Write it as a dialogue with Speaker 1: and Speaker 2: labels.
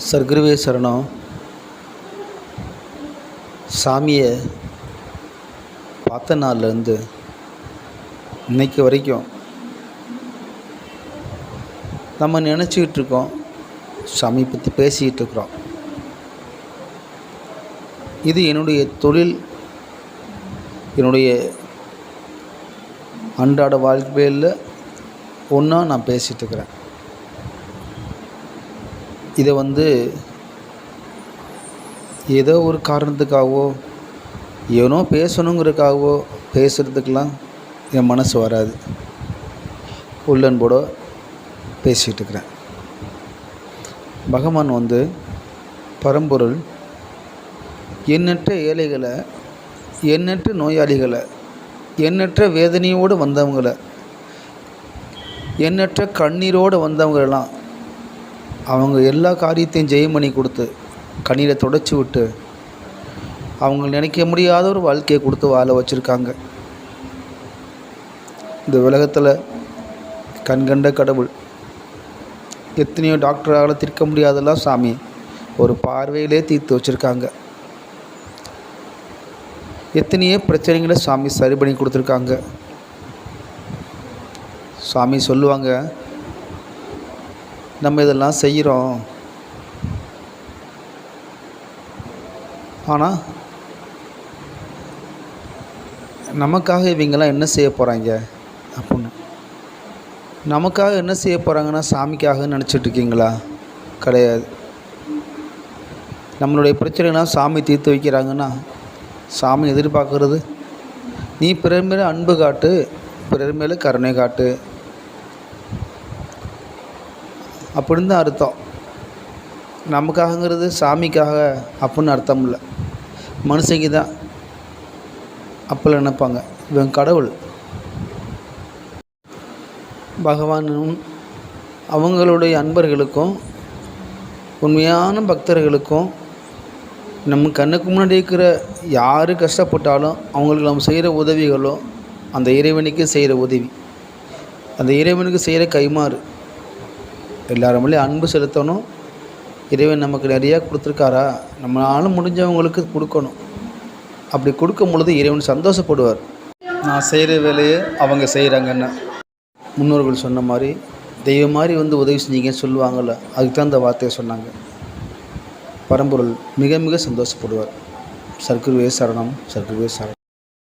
Speaker 1: சர்க்குருவே சரணம். சாமியை பார்த்த நாள்லேருந்து இன்னைக்கு வரைக்கும் நம்ம நினச்சிக்கிட்டு இருக்கோம் சாமி பற்றி பேசிக்கிட்டு இருக்கிறோம். இது என்னுடைய தொழில் என்னுடைய அன்றாட வாழ்க்கையில் ஒன்றா நான் பேசிகிட்டு இருக்கிறேன். இதை வந்து ஏதோ ஒரு காரணத்துக்காகவோ ஏனோ பேசணுங்கிறதுக்காகவோ பேசுகிறதுக்கெலாம் என் மனசு வராது. உள்ளன்போட பேசிகிட்டு இருக்கிறேன் பகவான் வந்து பரம்பொருள் எண்ணற்ற ஏழைகளை எண்ணற்ற நோயாளிகளை எண்ணற்ற வேதனையோடு வந்தவங்களை எண்ணற்ற கண்ணீரோடு வந்தவங்களெல்லாம் அவங்க எல்லா காரியத்தையும் ஜெயம் பண்ணி கொடுத்து கண்ணீரை தொடச்சி விட்டு அவங்க நினைக்க முடியாத ஒரு வாழ்க்கையை கொடுத்து வாழ வச்சுருக்காங்க. இந்த உலகத்தில் கண்கண்ட கடவுள் எத்தனையோ டாக்டரால் தீர்க்க முடியாதெல்லாம் சாமி ஒரு பார்வையிலே தீர்த்து வச்சுருக்காங்க. எத்தனையோ பிரச்சனைகளை சாமி சரி பண்ணி கொடுத்துருக்காங்க. சாமி சொல்லுவாங்க நம்ம இதெல்லாம் செய்கிறோம் ஆனால் நமக்காக இவங்கெல்லாம் என்ன செய்ய போகிறாங்க அப்படின்னு. நமக்காக என்ன செய்ய போகிறாங்கன்னா சாமிக்காக நினச்சிட்டு இருக்கீங்களா? கிடையாது. நம்மளுடைய பிரச்சனைலாம் சாமி தீர்த்து வைக்கிறாங்கன்னா சாமி எதிர்பார்க்கறது. நீ பிறர் மேலே அன்பு காட்டு பிறர் மேலே கருணை காட்டு. அப்படின்னு தான் அர்த்தம். நமக்காகங்கிறது சாமிக்காக அப்படின்னு அர்த்தம் இல்லை மனுஷங்க தான் அப்போல்லாம் நினைப்பாங்க. இவன் கடவுள். பகவானும் அவங்களுடைய அன்பர்களுக்கும் உண்மையான பக்தர்களுக்கும் நம்ம கண்ணுக்கு முன்னாடி இருக்கிற யார் கஷ்டப்பட்டாலும் அவங்களுக்கு நம்ம செய்கிற உதவிகளோ அந்த இறைவனுக்கு செய்கிற உதவி. அந்த இறைவனுக்கு செய்கிற கைமாறு எல்லாரும் மேலேயும் அன்பு செலுத்தணும். இறைவன் நமக்கு நிறையா கொடுத்துருக்காரா? நம்மளால முடிஞ்சவங்களுக்கு கொடுக்கணும். அப்படி கொடுக்கும் பொழுது இறைவன் சந்தோஷப்படுவார். நான் செய்கிற வேலையை அவங்க செய்கிறாங்கன்னு முன்னோர்கள் சொன்ன மாதிரி தெய்வம் மாதிரி வந்து உதவி செஞ்சீங்கன்னு சொல்லுவாங்கள்ல அதுக்கு தான் அந்த வார்த்தையை சொன்னாங்க. பரம்பொருள் மிக மிக சந்தோஷப்படுவார். சர்க்குருவே சரணம் சர்க்குருவே சரணம்.